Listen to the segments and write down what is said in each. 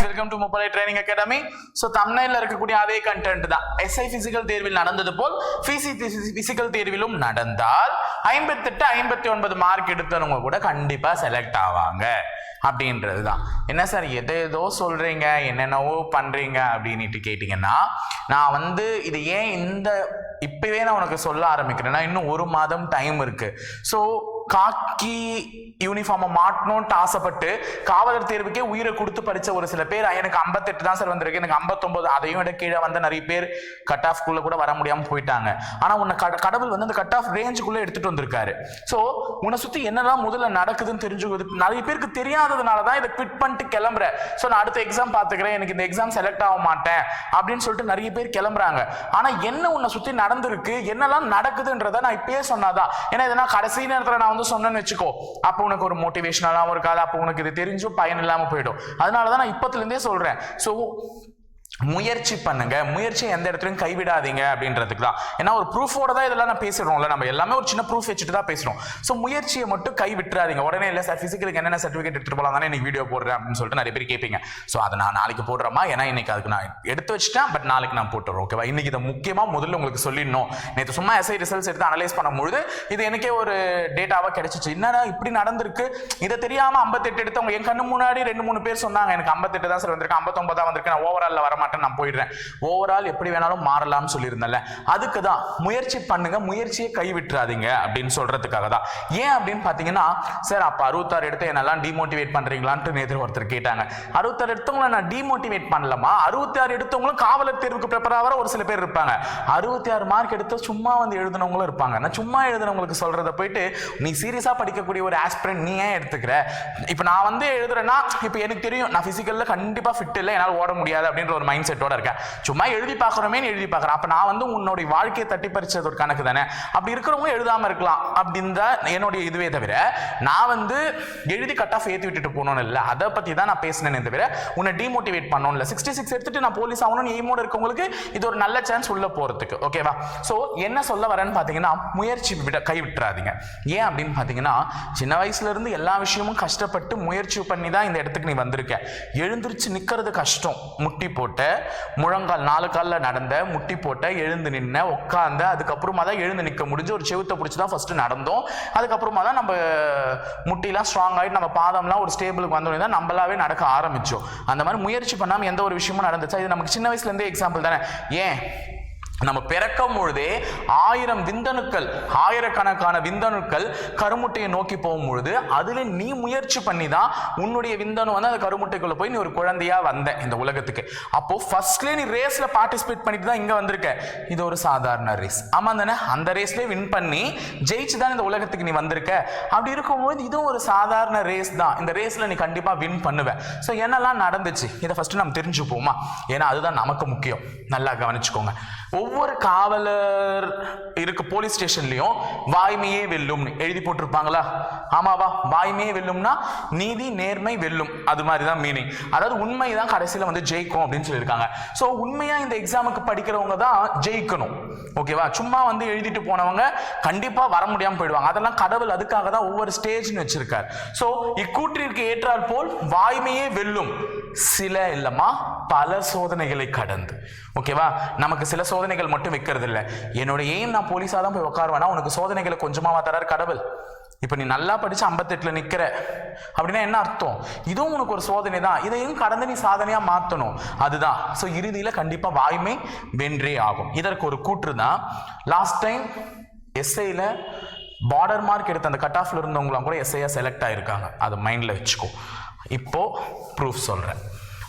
Well to Muppalai training academy so தமிழ்ல இருக்கக்கூடிய அதே கண்டென்ட் தான். எஸ்ஐ பிசிக்கல் தேர்வில் நடந்தது போல் பிசி பிசிக்கல் தேர்விலும் நடந்தால் ஐம்பத்தெட்டு ஐம்பத்தி ஒன்பது மார்க் எடுத்தவங்க கூட கண்டிப்பா செலக்ட் ஆவாங்க. அப்படின்றது தான். என்ன சார் எது ஏதோ சொல்றீங்க என்னென்னவோ பண்றீங்க அப்படின்ட்டு கேட்டிங்கன்னா நான் வந்து இது ஏன் இந்த இப்பவே நான் உனக்கு சொல்ல ஆரம்பிக்கிறேன்னா இன்னும் ஒரு மாதம் டைம் இருக்கு. ஸோ காக்கி யூனிஃபார்மை மாட்டணும்ட்டு ஆசைப்பட்டு காவலர் தேர்வுக்கே உயிரை கொடுத்து படித்த ஒரு சில பேர் எனக்கு ஐம்பத்தெட்டு தான் சார் வந்திருக்கு. எனக்கு ஐம்பத்தொம்போது அதையும் விட கீழே வந்து நிறைய பேர் கட் ஆஃப்குள்ள கூட வர முடியாமல் போயிட்டாங்க. ஆனால் உன்னை கட- கடவுள் வந்து அந்த கட் ஆஃப் ரேஞ்சுக்குள்ளே எடுத்துட்டு வந்திருக்காரு. ஸோ உன்னை சுற்றி என்னெல்லாம் முதல்ல நடக்குதுன்னு தெரிஞ்சுக்கிறது நிறைய பேருக்கு தெரியாததுனால தான் இதை குவிட் பண்ணிட்டு கிளம்புற. ஸோ நான் அடுத்த எக்ஸாம் பார்த்துக்கிறேன். எனக்கு இந்த எக்ஸாம் செலக்ட் ஆக மாட்டேன் அப்படின்னு சொல்லிட்டு நிறைய பேர் கிளம்புறாங்க. ஆனால் என்ன உன்னை சுற்றி நடந்திருக்கு என்னெல்லாம் நடக்குதுன்றத நான் இப்பயே சொன்னாதான். ஏன்னா இதெல்லாம் கடைசி நேரத்தில் நான் வந்து சொன்னேன்னு வச்சுக்கோ அப்போ உனக்கு ஒரு மோட்டிவேஷனலாகவும் இருக்காது அப்போ உனக்கு இது தெரிஞ்சும் பயன் இல்லாம போயிடும். அதனால தான் நான் இப்பத்துல இருந்தே சொல்றேன். ஸோ முயற்சி பண்ணுங்க. முயற்சி எந்த இடத்துலையும் கைவிடாதீங்க அப்படின்றதுக்கு தான். ஏன்னா ஒரு ப்ரூஃபோட தான் இதெல்லாம் நான் பேசுறோம்ல நம்ம எல்லாமே ஒரு சின்ன ப்ரூஃப் வச்சுட்டு தான் பேசுறோம். ஸோ முயற்சியை மட்டும் கை விட்டுறாதீங்க உடனே இல்லை சார் ஃபிசிக்கலுக்கு என்னென்ன சர்டிஃபிகேட் எடுத்துட்டு போலாம்? தானே எனக்கு வீடியோ போடுறேன். அப்படின்னு சொல்லிட்டு நிறைய பேர் கேட்பீங்க. ஸோ அதை நான் நாளைக்கு போடுறேமா ஏன்னா இன்னைக்கு அதுக்கு நான் எடுத்து வச்சுட்டேன். பட் நாளைக்கு நான் போட்டுறோம் ஓகேவா இன்னைக்கு இதை முக்கியமாக முதல்ல உங்களுக்கு சொல்லிடணும். நேற்று சும்மா எஸ்ஐ ரிசல்ட்ஸ் எடுத்து அனலைஸ் பண்ணும்பொழுது இது எனக்கே ஒரு டேட்டாவாக கிடைச்சிச்சு. என்னன்னா இப்படி நடந்திருக்கு? இதை தெரியாமல் ஐம்பத்தெட்டு எடுத்தவங்க என் கண்ணு முன்னாடி ரெண்டு மூணு பேர் சொன்னாங்க. எனக்கு 58 தான் சார் வந்திருக்கு. 59 தான் வந்திருக்கு. நான் ஓவரால் வர மாட்டேன் நான் போயிடுறேன். ஓவரால் எப்படி வேணாலும் மாறலாம்னு சொல்லியிருந்தேன்ல. அதுக்கு தான் முயற்சி பண்ணுங்க முயற்சியை கைவிட்டுறாதீங்க அப்படின்னு சொல்றதுக்காக தான். ஏன் அப்படின்னு பார்த்தீங்கன்னா சார் அப்போ அறுபத்தாறு எடுத்து என்னெல்லாம் டிமோட்டிவேட் பண்றீங்களான்ட்டு நேற்று ஒருத்தர் கேட்டாங்க. அறுபத்தாறு எடுத்தவங்கள நான் டிமோட்டிவேட் பண்ணலாமா? அறுபத்தாறு எடுத்தவங்களும் காவலர் தேர்வுக்கு ப்ரிப்பேர் ஆகிற ஒரு சில பேர் இருப்பாங்க. அறுபத்தி ஆறு மார்க் எடுத்து சும்மா வந்து எழுதுனவங்களும் இருப்பாங்க. நான் சும்மா எழுதுனவங்களுக்கு சொல்கிறத போயிட்டு நீ சீரியஸாக படிக்கக்கூடிய ஒரு ஆஸ்பிரண்ட் நீ ஏன் எடுத்துக்கிற? இப்போ நான் வந்து எழுதுறேன்னா இப்போ எனக்கு தெரியும் நான் ஃபிசிக்கலில் கண்டிப்பாக ஃபிட் இல்லை என்னால் ஓட முடியாது அப்படின்ற ஒரு மைண்ட் செட்டோட இருக்கேன். சும்மா எழுதி பார்க்குறோமே எழுதி பார்க்குறேன் அப்போ நான் வந்து உன்னுடைய வாழ்க்கையை தட்டி பறிச்சது ஒரு கணக்கு தானே? அப்படி இருக்கிறவங்க எழுதாமல் இருக்கலாம். அப்படின்ற என்னுடைய இதுவே தவிர நான் வந்து எழுதி கட் ஆஃப் ஏற்றி விட்டுட்டு போகணும்னு இல்லை. அதை பற்றி தான் நான் பேசினேன் தவிர உன்னை டிமோட்டிவேட் பண்ணணும் இல்லை. சிக்ஸ்டி சிக்ஸ் எடுத்துட்டு நான் போலீஸ் ஆகணும்னு எய்மோட இருக்கவங்களுக்கு இது ஒரு நல்ல சான்ஸ் உள்ளே போகிறதுக்கு ஓகேவா ஸோ என்ன சொல்ல வரேன்னு பார்த்தீங்கன்னா முயற்சி விட கை விட்டுறாதீங்க. ஏன் அப்படின்னு பார்த்தீங்கன்னா சின்ன வயசுலேருந்து எல்லா விஷயமும் கஷ்டப்பட்டு முயற்சி பண்ணி தான் இந்த இடத்துக்கு நீ வந்திருக்க. எழுந்திருச்சு நிற்கிறது கஷ்டம். முட்டி போட்ட. முழங்கால் நாலு காலில் நடந்த முட்டி போட்ட எழுந்து நின்ன உட்காந்த அதுக்கப்புறமா தான் எழுந்து நிற்க முடிஞ்சு ஒரு செவுத்தை பிடிச்சி தான் ஃபஸ்ட்டு நடந்தோம். அதுக்கப்புறமா தான் நம்ம முட்டிலாம் ஸ்ட்ராங் ஆகிட்டு நம்ம பாதம்லாம் ஒரு ஸ்டேபிளுக்கு வந்தோடனே தான் நம்மளாவே நடக்க ஆரம்பிச்சோம். அந்த மாதிரி முயற்சி பண்ணாமல் எந்த ஒரு விஷயமும் நடந்துச்சு? இது நமக்கு சின்ன வயசுலேருந்தே எக்ஸாம்பிள் தானே. ஏன்? நம்ம பிறக்கும் பொழுதே ஆயிரம் விந்தணுக்கள் ஆயிரக்கணக்கான விந்தணுக்கள் கருமுட்டையை நோக்கி போகும் பொழுது அதுல நீ முயற்சி பண்ணி தான் உன்னுடைய விந்தணு வந்து அந்த கருமுட்டைக்குள்ள போய் நீ ஒரு குழந்தையா வந்த இந்த உலகத்துக்கு. அப்போ ஃபர்ஸ்ட்லேயே நீ ரேஸ்ல பார்ட்டிசிபேட் பண்ணிட்டு தான் இங்க வந்திருக்க. இது ஒரு சாதாரண ரேஸ் ஆமா தானே? அந்த ரேஸ்லேயே வின் பண்ணி ஜெயிச்சு தான் இந்த உலகத்துக்கு நீ வந்திருக்க. அப்படி இருக்கும்போது இதுவும் ஒரு சாதாரண ரேஸ் தான். இந்த ரேஸ்ல நீ கண்டிப்பா வின் பண்ணுவேன் ஸோ என்னெல்லாம் நடந்துச்சு? இதை ஃபர்ஸ்ட் நம்ம தெரிஞ்சுப்போமா? ஏன்னா அதுதான் நமக்கு முக்கியம். நல்லா கவனிச்சுக்கோங்க. ஒவ்வொரு ஒவ்வொரு காவலர் இருக்கு போலீஸ் ஸ்டேஷன்லயும் வாய்மையே வெல்லும் எழுதி போட்டிருப்பாங்களா? ஆமாவா? வாய்மையே வெல்லும்னா நீதி நேர்மை வெல்லும் அது மாதிரி தான் மீனிங் அதாவது உண்மை தான் கடைசியில் வந்து ஜெயிக்கும் அப்படின்னு சொல்லியிருக்காங்க. ஸோ உண்மையா இந்த எக்ஸாமுக்கு படிக்கிறவங்க தான் ஜெயிக்கணும். ஓகேவா சும்மா வந்து எழுதிட்டு போனவங்க கண்டிப்பா வர முடியாம போயிடுவாங்க. அதெல்லாம் கடவுள் அதுக்காக தான் ஒவ்வொரு ஸ்டேஜ்னு வச்சிருக்காரு. ஸோ இக்கூற்றிற்கு ஏற்றால் போல் வாய்மையே வெல்லும் சில இல்லம்மா பல சோதனைகளை கடந்து. ஓகேவா நமக்கு சில சோதனைகள் மட்டும் வைக்கிறது இல்லை என்னோட எய்ம் நான் போலீஸாக தான் போய் உட்காருவேனா உனக்கு சோதனைகளை கொஞ்சமாக தரார் கடவுள். இப்போ நீ நல்லா படிச்சு ஐம்பத்தெட்டில் நிற்கிற அப்படின்னா என்ன அர்த்தம்? இதுவும் உனக்கு ஒரு சோதனை தான் இதையும் கடந்து நீ சாதனையாக மாற்றணும் அதுதான். ஸோ இறுதியில் கண்டிப்பாக வாய்மை வென்றே ஆகும். இதற்கு ஒரு கூற்று தான் லாஸ்ட் டைம் எஸ்ஐயில் பார்டர் மார்க் எடுத்த அந்த கட் ஆஃப்ல இருந்தவங்களாம் கூட எஸ்ஐயாக செலக்ட் ஆகிருக்காங்க அதை மைண்டில் வச்சுக்கோ. இப்போ ப்ரூஃப் சொல்கிறேன்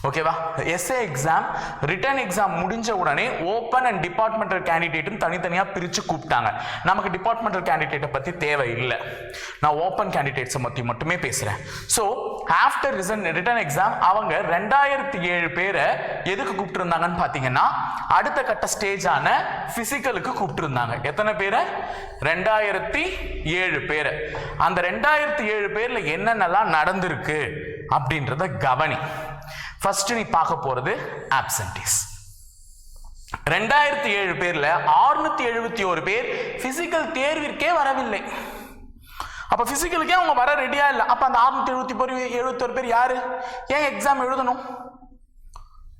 ஓகேவா? எஸ்ஏ எக்ஸாம் ரிட்டன் எக்ஸாம் முடிஞ்ச உடனே ஓப்பன் அண்ட் டிபார்ட்மெண்டல் கேண்டிடேட்டும் தனித்தனியாக பிரித்து கூப்பிட்டாங்க. நமக்கு டிபார்ட்மெண்டல் கேண்டிடேட்டை பற்றி தேவை இல்லை நான் ஓப்பன் கேண்டிடேட்ஸை பற்றி மட்டுமே பேசுகிறேன் so after recent written exam அவங்க ரெண்டாயிரத்தி ஏழு பேரை எதுக்கு கூப்பிட்டுருந்தாங்கன்னு பார்த்தீங்கன்னா அடுத்த கட்ட ஸ்டேஜான ஃபிசிக்கலுக்கு கூப்பிட்டுருந்தாங்க. எத்தனை பேரை? ரெண்டாயிரத்தி ஏழு பேரை. அந்த ரெண்டாயிரத்தி ஏழு பேரில் என்னென்னலாம் நடந்திருக்கு அப்படின்றத கவனி. ஃபர்ஸ்ட் நீ பார்க்க போறது ஆப்சன்டீஸ் ரெண்டாயிரத்தி ஏழு பேர்ல ஆறுநூத்தி எழுபத்தி ஒரு பேர் பிசிக்கல் தேர்விற்கே வரவில்லை. அப்ப பிசிக்கலுக்கே அவங்க வர ரெடியா இல்லை. அப்ப அந்த ஆறுநூத்தி எழுபத்தி பேர் எழுபத்தொரு பேர் யாரு? ஏன் எக்ஸாம் எழுதணும்?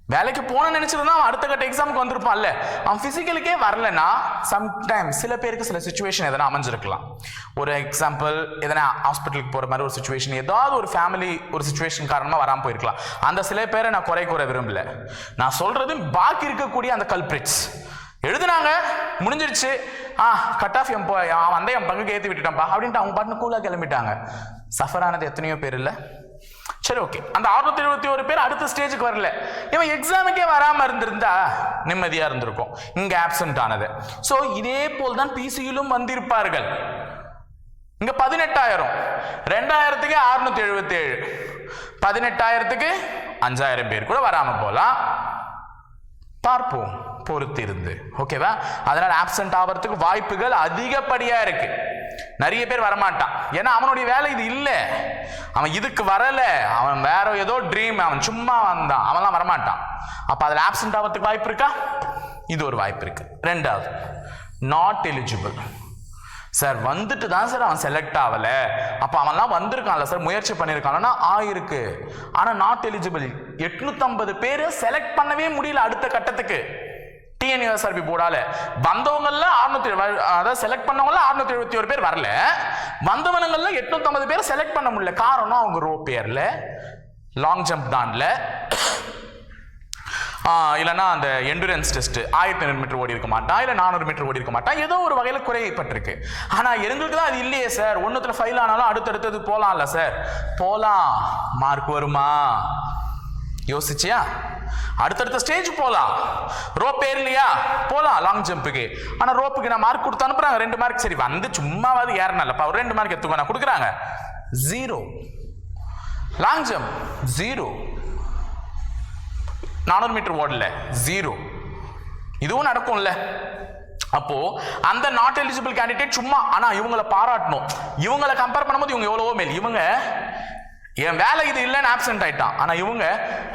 வேலைக்கு போன நினைச்சிருந்தா அவன் அடுத்த கட்ட எக்ஸாமுக்கு வந்திருப்பான்ல. அவன் பிசிக்கலுக்கே வரலன்னா சம்டைம் சில பேருக்கு சில சுச்சுவேஷன் எதனா அமைஞ்சிருக்கலாம். ஒரு எக்ஸாம்பிள் எதனா ஹாஸ்பிட்டலுக்கு போற மாதிரி ஒரு சுச்சுவேஷன் ஏதாவது ஒரு ஃபேமிலி ஒரு சுச்சுவேஷன் காரணமா வராம போயிருக்கலாம். அந்த சில பேரை நான் குறை கூற விரும்பல. நான் சொல்றது பாக்கி இருக்கக்கூடிய அந்த கல்பிரிட்ஸ் எழுதுனாங்க முடிஞ்சிருச்சு. ஆ கட் ஆஃப் என் போ- வந்த என் பங்குக்கு ஏற்றி விட்டுட்டான்ப்பா அப்படின்ட்டு அவங்க பாட்டுன்னு கூலாக கிளம்பிட்டாங்க. சஃபர் ஆனது எத்தனையோ பேர் இல்லை? சரி ஓகே அந்த 671 எழுபத்தி ஒரு பேர் அடுத்த ஸ்டேஜுக்கு வரல. இவன் எக்ஸாமுக்கே வராமல் இருந்திருந்தா நிம்மதியாக இருந்திருக்கும். இங்கே ஆப்சென்ட் ஆனது. ஸோ இதே போல் தான் பிசியிலும் வந்திருப்பார்கள். இங்கே பதினெட்டாயிரம். ரெண்டாயிரத்துக்கு அறுநூத்தி எழுபத்தி ஏழு. பதினெட்டாயிரத்துக்கு அஞ்சாயிரம் பேர் கூட வராமல் போகலாம் பார்ப்போம் பொறுத்திருந்து. ஓகேவா அதனால் ஆப்சென்ட் ஆகிறதுக்கு வாய்ப்புகள் அதிகப்படியாக இருக்கு. நிறைய பேர் வரமாட்டான். ஏன்னா அவனுடைய வேலை இது இல்லை. அவன் இதுக்கு வரலை. அவன் வேற ஏதோ ட்ரீம் அவன் சும்மா வந்தான். அவன்லாம் வரமாட்டான். அப்போ அதில் ஆப்சண்ட் ஆகிறதுக்கு வாய்ப்பு இருக்கா? இது ஒரு வாய்ப்பு இருக்கு. ரெண்டாவது நாட் எலிஜிபிள் சார் வந்துட்டு தான் சார் அவன் செலக்ட் ஆகலை அப்போ அவன்லாம் வந்திருக்கான்ல சார் முயற்சி பண்ணியிருக்கானா ஆயிருக்கு. ஆனால் நாட் எலிஜிபிள் எட்நூத்தம்பது பேர் செலக்ட் பண்ணவே முடியல அடுத்த கட்டத்துக்கு. டிஎன்எஸ்ஆர்பி போர்டால வந்தவங்கல்ல அறுநூத்தி அதாவது செலக்ட் பண்ணவங்கள அறுநூத்தி எழுபத்தி ஒரு பேர் வரல. வந்தவனுங்கள்ல எட்நூத்தம்பது பேர் செலக்ட் பண்ண முடியல. காரணம் அவங்க ரோ பேர்ல லாங் ஜம்ப் தான்ல. இல்லைனா இல்லைன்னா அந்த எண்டுரன்ஸ் டெஸ்ட் ஆயிரத்தி ஐநூறு மீட்டர் ஓடி இருக்க மாட்டான் இல்லை நானூறு மீட்டர் ஓடி இருக்க மாட்டான். ஏதோ ஒரு வகையில் குறையப்பட்டிருக்கு ஆனால் எங்களுக்கு தான் அது இல்லையே சார் ஒன்றுத்தில் ஃபைல் ஆனாலும் அடுத்தடுத்தது போகலாம்ல சார் போகலாம் மார்க் வருமா? யோசிச்சியா? அடுத்தடுத்த ஸ்டேஜ் போகலாம் ரோப் ஏறலையா? போகலாம் லாங் ஜம்புக்கு ஆனால் ரோப்புக்கு நான் மார்க் கொடுத்து அனுப்புறாங்க. ரெண்டு மார்க் சரி வந்து சும்மாவது ஏறனல்லப்பா ஒரு ரெண்டு மார்க் எடுத்துக்கோ நான் கொடுக்குறாங்க. ஜீரோ லாங் ஜம்ப் ஜீரோ நானூறு மீட்டர் ஓடல ஜீரோ இதுவும் நடக்கும்ல. அப்போ அந்த நாட் எலிஜிபிள் கேண்டிடேட் சும்மா ஆனா இவங்களை பாராட்டணும். இவங்களை கம்பேர் பண்ணும்போது இவங்க எவ்வளவோ மேல். இவங்க என் வேலை இது இல்லைன்னு ஆப்சென்ட் ஆயிட்டான். ஆனா இவங்க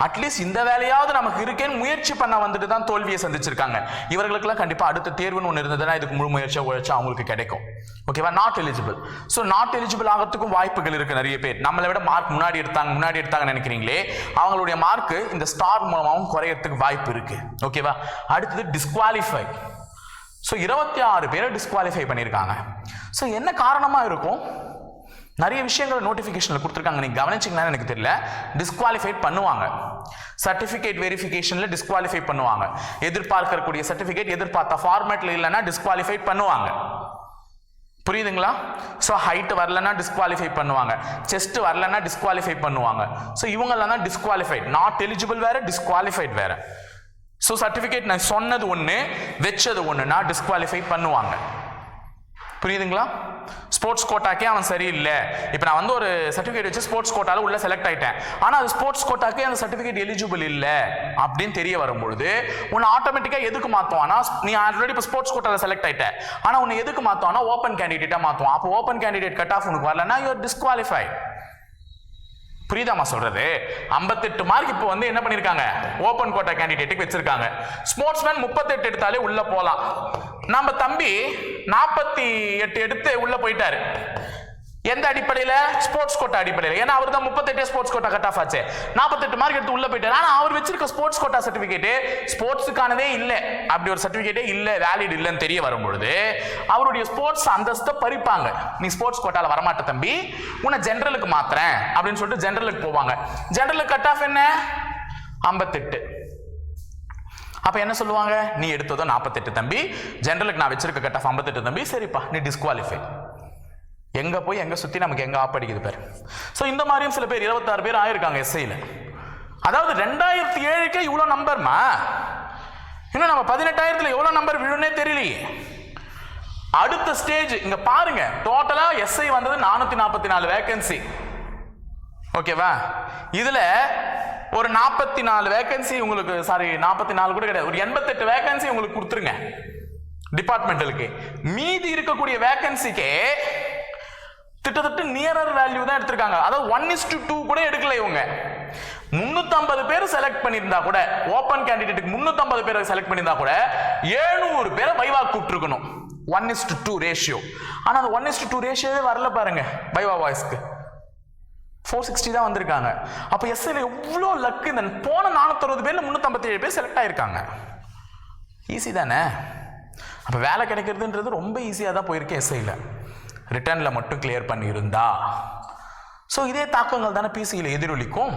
அட்லீஸ்ட் இந்த வேலையாவது நமக்கு இருக்கேன்னு முயற்சி பண்ண வந்துட்டு தான் தோல்வியை சந்திச்சிருக்காங்க. இவர்களுக்கெல்லாம் கண்டிப்பா அடுத்த தேர்வுன்னு ஒன்று இருந்ததுன்னா இதுக்கு முழு முயற்சியா உழைச்சா அவங்களுக்கு கிடைக்கும். ஓகேவா not eligible so not eligible ஆகிறதுக்கும் வாய்ப்புகள் இருக்கு நிறைய பேர். நம்மளை விட மார்க் முன்னாடி எடுத்தாங்க முன்னாடி எடுத்தாங்கன்னு நினைக்கிறீங்களே அவங்களுடைய மார்க் இந்த ஸ்டார் மூலமாகவும் குறையறதுக்கு வாய்ப்பு இருக்கு. ஓகேவா அடுத்தது டிஸ்குவாலிஃபை ஸோ இருபத்தி ஆறு பேரை டிஸ்குவாலிஃபை பண்ணியிருக்காங்க. ஸோ என்ன காரணமாக இருக்கும்? நிறைய விஷயங்கள் நோட்டிஃபிகேஷனில் கொடுத்துருக்காங்க. நீங்கள் கவனிச்சிங்களான்னு எனக்கு தெரியல. டிஸ்குவாலிஃபைட் பண்ணுவாங்க. சர்டிஃபிகேட் வெரிஃபிகேஷனில் டிஸ்குவாலிஃபை பண்ணுவாங்க. எதிர்பார்க்கக்கூடிய சர்டிஃபிகேட் எதிர்பார்த்த ஃபார்மேட்டில் இல்லைன்னா டிஸ்குவாலிஃபை பண்ணுவாங்க. புரியுதுங்களா? ஸோ ஹைட் வரலன்னா டிஸ்குவாலிஃபை பண்ணுவாங்க. செஸ்ட் வரலன்னா டிஸ்குவாலிஃபை பண்ணுவாங்க. ஸோ இவங்கெல்லாம் தான் டிஸ்குவாலிஃபைட் நாட் எலிஜிபிள் வேற டிஸ்குவாலிஃபைட் வேறு. ஸோ சர்டிஃபிகேட் நான் சொன்னது ஒன்று வச்சது ஒன்றுனா டிஸ்குவாலிஃபை பண்ணுவாங்க. புரியுதுங்களா? ஸ்போர்ட்ஸ் கோட்டாக்கே அவன் சரியில்லை. இப்போ நான் வந்து ஒரு சர்டிஃபிகேட் வச்சு ஸ்போர்ட்ஸ் கோட்டாவில் உள்ள செலக்ட் ஆயிட்டேன். ஆனால் அது ஸ்போர்ட்ஸ் கோட்டாக்கே அந்த சர்டிஃபிகேட் எலிஜிபிள் இல்லை அப்படின்னு தெரிய வரும்பொழுது உன்னை ஆட்டோமேட்டிக்காக எதுக்கு மாற்றுவானா நீ ஆல்ரெடி இப்போ ஸ்போர்ட்ஸ் கோட்டாவில் செலக்ட் ஆயிட்ட. ஆனால் உன்னை எதுக்கு மாற்றுவானா ஓப்பன் கேண்டிடேட்டாக மாற்றுவான் அப்போ ஓப்பன் கேண்டிடேட் கட் ஆஃப் உனக்கு வரலன்னா யூஆர் டிஸ்குவாலிஃபை புரியுதாமா சொல்றது? 58 மார்க் இப்போ வந்து என்ன பண்ணிருக்காங்க? ஓப்பன் கோட்டா கேண்டிடேட்டுக்கு வச்சிருக்காங்க. ஸ்போர்ட்ஸ்மேன் 38 எடுத்தாலே உள்ள போகலாம் நம்ம தம்பி 48 எட்டு எடுத்து உள்ள போயிட்டாரு. எந்த அடிப்படையில்? ஸ்போர்ட்ஸ் கோட்டா அடிப்படையில். ஏன்னா அவர் தான் முப்பத்தெட்டு ஸ்போர்ட்ஸ் கோட்டா கட் ஆஃப் ஆச்சு. நாற்பத்தெட்டு மார்க் எடுத்து உள்ள போயிட்டார். ஆனால் அவர் வச்சிருக்க ஸ்போர்ட்ஸ் கோட்டா சர்டிபிகேட் ஸ்போர்ட்ஸுக்கானதே இல்லை. அப்படி ஒரு சர்டிஃபிகேட்டே இல்லை வேலிட் இல்லைன்னு தெரிய வரும்பொழுது அவருடைய ஸ்போர்ட்ஸ் அந்தஸ்தை பறிப்பாங்க. நீ ஸ்போர்ட்ஸ் கோட்டால வரமாட்ட தம்பி. உன்னை ஜென்ரலுக்கு மாத்திரேன் அப்படின்னு சொல்லிட்டு ஜென்ரலுக்கு போவாங்க. ஜென்ரலுக்கு கட் ஆஃப் என்ன? ஐம்பத்தெட்டு. அப்ப என்ன சொல்லுவாங்க? நீ எடுத்ததோ நாற்பத்தெட்டு தம்பி. ஜென்ரலுக்கு நான் வச்சிருக்க கட் ஆஃப் ஐம்பத்தெட்டு தம்பி. சரிப்பா நீ டிஸ்குவாலிஃபை எங்கே போய் எங்கே சுற்றி நமக்கு எங்கே ஆப்படிக்குது பேர். ஸோ இந்த மாதிரியும் சில பேர் இருபத்தாறு பேர் ஆயிருக்காங்க எஸ்ஐயில் அதாவது ரெண்டாயிரத்தி ஏழுக்கே இவ்வளோ நம்பர்மா இன்னும் நம்ம பதினெட்டாயிரத்தில் எவ்வளோ நம்பர் விழுன்னே தெரியலையே. அடுத்த ஸ்டேஜ் இங்கே பாருங்க. டோட்டலாக எஸ்ஐ வந்தது நானூற்றி நாற்பத்தி நாலு வேகன்சி ஓகேவா இதில் ஒரு நாற்பத்தி நாலு வேகன்சி உங்களுக்கு சாரி நாற்பத்தி நாலு கூட கிடையாது. ஒரு எண்பத்தெட்டு வேகன்சி உங்களுக்கு கொடுத்துருங்க. டிபார்ட்மெண்டலுக்கு மீதி இருக்கக்கூடிய வேகன்சிக்கே கிட்டத்தட்ட நியரர் வேல்யூ தான் எடுத்திருக்காங்க. அதாவது ஒன் இஸ் டு டூ கூட எடுக்கல இவங்க. 350 பேர் செலக்ட் பண்ணியிருந்தா கூட ஓப்பன் கேண்டிடேட்டுக்கு 350 பேரை செலக்ட் பண்ணியிருந்தா கூட 700 பேரை viva கூப்பிட்டுருக்கணும். One is to two ratio ஆனால் அந்த ஒன் இஸ் டு டூ ரேஷியோவே வரல பாருங்க வைவா வாய்ஸ்க்கு ஃபோர் சிக்ஸ்டி தான் வந்திருக்காங்க. அப்போ எஸ்ஐல எவ்வளோ லக்கு இந்த போன நானூற்றறுபது பேரில் முந்நூற்றம்பத்தேழு பேர் செலக்ட் ஆயிருக்காங்க. ஈஸி தானே? அப்போ வேலை கிடைக்கிறதுன்றது ரொம்ப ஈஸியாக தான் போயிருக்கேன் எஸ்ஐயில் ரிட்டர்னில் மட்டும் கிளியர் பண்ணியிருந்தா. ஸோ இதே தாக்கங்கள் தானே பிசியில் எதிரொலிக்கும்.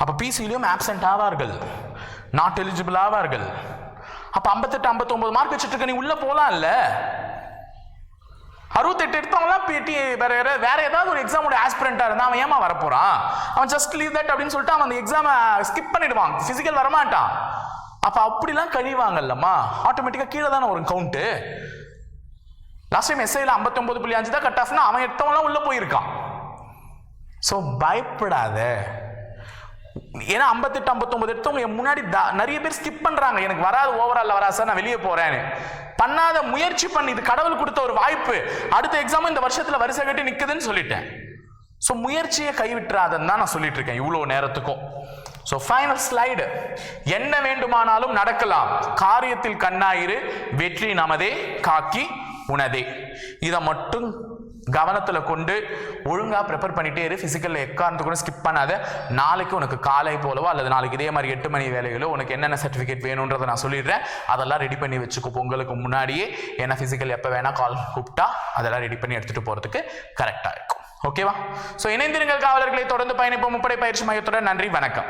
அப்போ பிசியிலையும் ஆப்சென்ட் ஆவார்கள். நாட் எலிஜிபிள் ஆவார்கள். அப்போ ஐம்பத்தெட்டு ஐம்பத்தொம்பது மார்க் வச்சுட்டு நீ உள்ளே போகலாம்ல அறுபத்தெட்டு எடுத்தவங்களாம் பிடி வேற வேற ஏதாவது ஒரு எக்ஸாமோட ஆஸ்பிரண்டா இருந்தால் அவன் ஏமா வரப்போகிறான் அவன் ஜஸ்ட் லீவ் தட் அப்படின்னு சொல்லிட்டு அவன் அந்த எக்ஸாமை ஸ்கிப் பண்ணிடுவான். ஃபிசிக்கல் வரமாட்டான். அப்போ அப்படிலாம் கழிவாங்கல்லம்மா. ஆட்டோமேட்டிக்காக கீழே தானே வரும் கவுண்ட்டு லாஸ்ட் டைம் எஸ்ஐல ஐம்பத்தொன்பது புள்ளி அஞ்சு தான் கட் ஆஃப்னா அவன் எடுத்தவன்லாம் உள்ளே போயிருக்கான். ஸோ பயப்படாத. ஏன்னா ஐம்பத்தெட்டு ஐம்பத்தொம்பது எடுத்தவங்க முன்னாடி தா- நிறைய பேர் ஸ்கிப் பண்ணுறாங்க எனக்கு வராது ஓவரால் வராது சார் நான் வெளியே போகிறேன்னு பண்ணாத முயற்சி பண்ணி. இது கடவுள் கொடுத்த ஒரு வாய்ப்பு. அடுத்த எக்ஸாம் இந்த வருஷத்தில் வரிசை கட்டி நிற்குதுன்னு சொல்லிட்டேன். ஸோ முயற்சியை கைவிட்டுறாதன்னு தான் நான் சொல்லிட்டு இருக்கேன் இவ்வளோ நேரத்துக்கும். ஸோ ஃபைனல் ஸ்லைடு என்ன வேண்டுமானாலும் நடக்கலாம். காரியத்தில் கண்ணாயிரு வெற்றி நமதே காக்கி. உனதே. இதை மட்டும் கவனத்தில் கொண்டு ஒழுங்காக ப்ரிப்பேர் பண்ணிகிட்டே இரு. ஃபிசிக்கலில் எக்காரணத்து கூட ஸ்கிப் பண்ணாத. நாளைக்கு உனக்கு காலை போலவோ அல்லது நாளைக்கு இதே மாதிரி எட்டு மணி வேலைகளோ உனக்கு என்னென்ன சர்டிஃபிகேட் வேணுன்றதை நான் சொல்லிடுறேன். அதெல்லாம் ரெடி பண்ணி வச்சுக்கோ. பொங்கலுக்கு முன்னாடியே ஏன்னா ஃபிசிக்கல் எப்போ வேணால் கால் கூப்பிட்டா அதெல்லாம் ரெடி பண்ணி எடுத்துகிட்டு போகிறதுக்கு கரெக்டாக இருக்கும். ஓகேவா ஸோ இணைந்திருங்கள் காவலர்களை. தொடர்ந்து பயணிப்போம். முப்படை பயிற்சி மையத்துடன் நன்றி. வணக்கம்.